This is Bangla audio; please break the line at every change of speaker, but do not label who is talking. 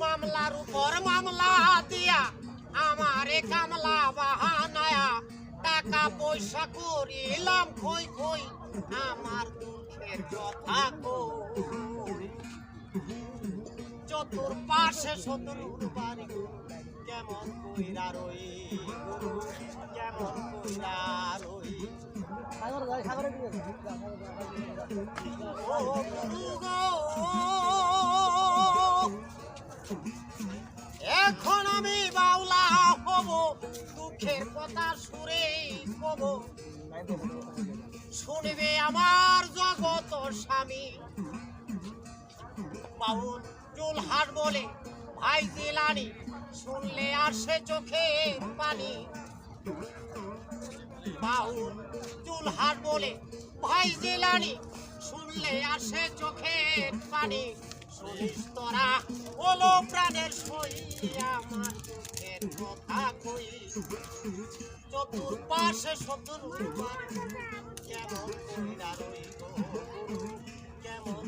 মামলার উপর মামলা দিয়া আমারে কামলা বাহানায়া টাকা পয়সা করিলাম কই কই আমার দুঃখের কথা চতুর পাশে শত্রুর বাড়ি কেমন কইরা রই কেমন কইরা রই ও গুরু গো দুঃখের কথা সুরে কব। শুনবে আমার জগত স্বামী। চুল চুলহাট বলে, ভাই দিলানি শুনলে আর আসে চোখে পানি। বাউল চুলহাট বলে, ভাই জিলানি, শুনলে আসে চোখের পানি। শুনিস তোরা ওলো প্রাণের সই আমার। থাকুই চতুর্পাশে শত্রুর কেমন কইরা রই কেমন